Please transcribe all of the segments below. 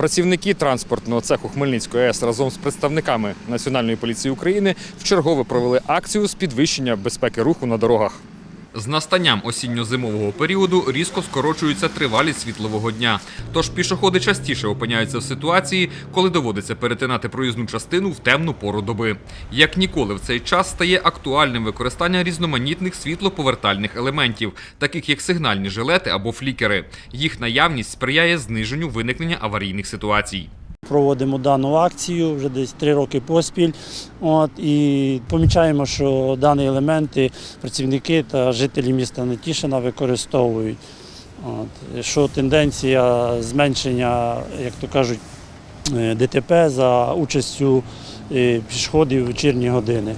Працівники транспортного цеху Хмельницької АЕС разом з представниками Національної поліції України вчергове провели акцію з підвищення безпеки руху на дорогах. З настанням осінньо-зимового періоду різко скорочується тривалість світлового дня. Тож пішоходи частіше опиняються в ситуації, коли доводиться перетинати проїзну частину в темну пору доби. Як ніколи в цей час стає актуальним використання різноманітних світлоповертальних елементів, таких як сигнальні жилети або флікери. Їх наявність сприяє зниженню виникнення аварійних ситуацій. Проводимо дану акцію вже десь три роки поспіль. От, і помічаємо, що дані елементи працівники та жителі міста Нетішина використовують. От, що тенденція зменшення, як то кажуть, е, ДТП за участю е, пішоходів в вечірні години.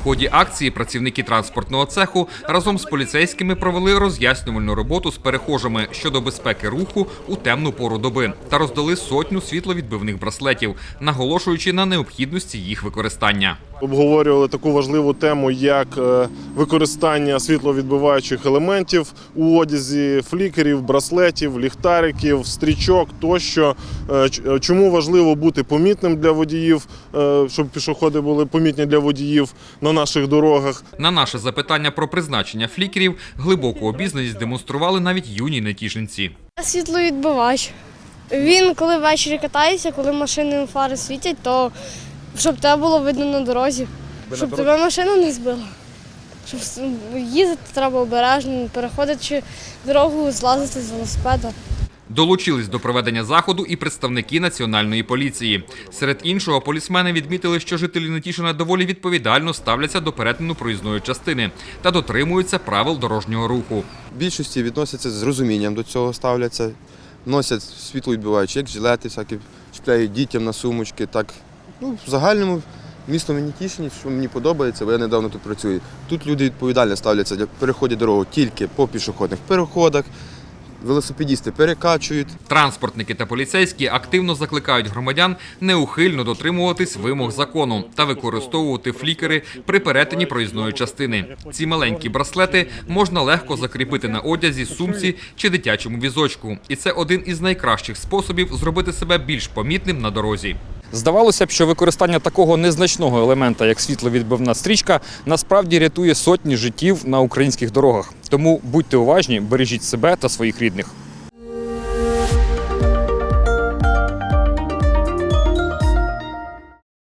В ході акції працівники транспортного цеху разом з поліцейськими провели роз'яснювальну роботу з перехожими щодо безпеки руху у темну пору доби та роздали сотню світловідбивних браслетів, наголошуючи на необхідності їх використання. Обговорювали таку важливу тему, як е, використання світловідбиваючих елементів у одязі, флікерів, браслетів, ліхтариків, стрічок тощо. Е, е, Чому важливо бути помітним для водіїв, щоб пішоходи були помітні для водіїв на наших дорогах. На наше запитання про призначення флікерів глибоку обізнаність демонстрували навіть юні нетішинці. Світловідбивач. Він, коли ввечері катається, коли машини фари світять, то щоб тебе було видно на дорозі, щоб тебе машина не збила. Щоб с- їздити треба обережно, переходячи дорогу, злазити з велосипеда. Долучились до проведення заходу і представники національної поліції. Серед іншого, полісмени відмітили, що жителі Нетішина доволі відповідально ставляться до перетину проїзної частини та дотримуються правил дорожнього руху. Більшості відносяться з розумінням до цього ставляться, носять світловідбиваючі, як жилети, всякі чіпляють дітям на сумочки. Так, ну, в загальному місто мені тішні, що мені подобається, бо я недавно тут працюю. Тут люди відповідально ставляться для переходу дорогу тільки по пішохідних переходах, велосипедісти перекачують. Транспортники та поліцейські активно закликають громадян неухильно дотримуватись вимог закону та використовувати флікери при перетині проїзної частини. Ці маленькі браслети можна легко закріпити на одязі, сумці чи дитячому візочку, і це один із найкращих способів зробити себе більш помітним на дорозі. Здавалося б, що використання такого незначного елемента, як світловідбивна стрічка, насправді рятує сотні життів на українських дорогах. Тому будьте уважні, бережіть себе та своїх рідних.